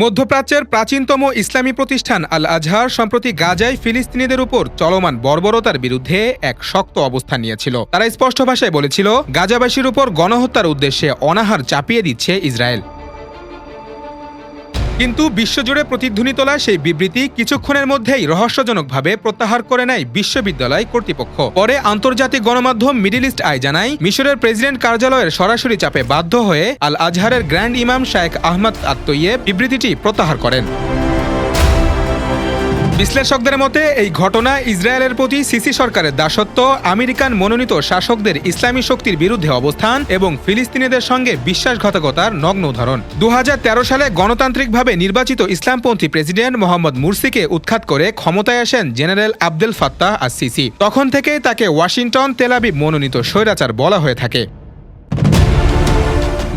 মধ্যপ্রাচ্যের প্রাচীনতম ইসলামী প্রতিষ্ঠান আল আজহার সম্প্রতি গাজায় ফিলিস্তিনিদের উপর চলমান বর্বরতার বিরুদ্ধে এক শক্ত অবস্থান নিয়েছিল। তারা স্পষ্ট ভাষায় বলেছিল, গাজাবাসীর উপর গণহত্যার উদ্দেশ্যে অনাহার চাপিয়ে দিচ্ছে ইসরায়েল। কিন্তু বিশ্বজুড়ে প্রতিধ্বনি তোলা সেই বিবৃতি কিছুক্ষণের মধ্যেই রহস্যজনকভাবে প্রত্যাহার করে নেয় বিশ্ববিদ্যালয় কর্তৃপক্ষ। পরে আন্তর্জাতিক গণমাধ্যম মিডিল ইস্ট আই জানায়, মিশরের প্রেসিডেন্ট কার্যালয়ের সরাসরি চাপে বাধ্য হয়ে আল আজহারের গ্র্যান্ড ইমাম শায়েখ আহমদ আত্মইয়ে বিবৃতিটি প্রত্যাহার করেন। বিশ্লেষকদের মতে, এই ঘটনা ইসরায়েলের প্রতি সিসি সরকারের দাসত্ব, আমেরিকান মনোনীত শাসকদের ইসলামী শক্তির বিরুদ্ধে অবস্থান এবং ফিলিস্তিনিদের সঙ্গে বিশ্বাসঘাতকতার নগ্ন উদাহরণ। দু হাজার তেরো সালে গণতান্ত্রিকভাবে নির্বাচিত ইসলামপন্থী প্রেসিডেন্ট মোহাম্মদ মুরসিকে উৎখাত করে ক্ষমতায় আসেন general Abdel Fattah al Sisi তখন থেকেই তাকে ওয়াশিংটন তেলাবি মনোনীত স্বৈরাচার বলা হয়ে থাকে।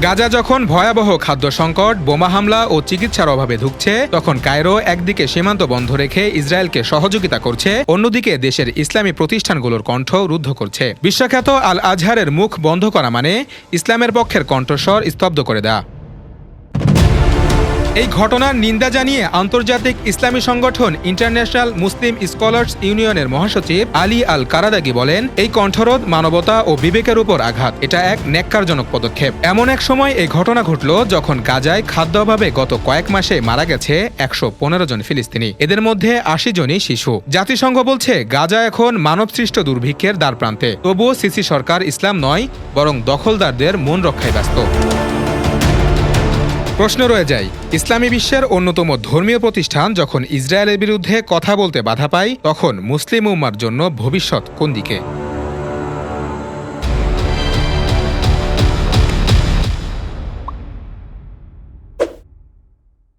গাজা যখন ভয়াবহ খাদ্য সংকট, বোমা হামলা ও চিকিৎসার অভাবে ঢুকছে তখন কায়রো একদিকে সীমান্ত বন্ধ রেখে ইসরায়েলকে সহযোগিতা করছে, অন্যদিকে দেশের ইসলামী প্রতিষ্ঠানগুলোর কণ্ঠ রুদ্ধ করছে। বিশ্বখ্যাত আল আজহারের মুখ বন্ধ করা মানে ইসলামের পক্ষের কণ্ঠস্বর স্তব্ধ করে দেয়া। এই ঘটনার নিন্দা জানিয়ে আন্তর্জাতিক ইসলামী সংগঠন ইন্টারন্যাশনাল মুসলিম স্কলার্স ইউনিয়নের মহাসচিব আলী আল কারাদাগি বলেন, এই কণ্ঠরোধ মানবতা ও বিবেকের উপর আঘাত। এটা এক ন্যাক্কারজনক পদক্ষেপ। এমন এক সময় এই ঘটনা ঘটল যখন গাজায় খাদ্য অভাবে গত কয়েক মাসে মারা গেছে একশো পনেরো জন ফিলিস্তিনি। এদের মধ্যে আশি জনই শিশু। জাতিসংঘ বলছে, গাজা এখন মানবসৃষ্ট দুর্ভিক্ষের দ্বারপ্রান্তে। তবুও সিসি সরকার ইসলাম নয়, বরং দখলদারদের মন রক্ষায় ব্যস্ত। প্রশ্ন রয়ে যায়, ইসলামী বিশ্বের অন্যতম ধর্মীয় প্রতিষ্ঠান যখন ইসরায়েলের বিরুদ্ধে কথা বলতে বাধা পায়, তখন মুসলিম উম্মার জন্য ভবিষ্যৎ কোন দিকে?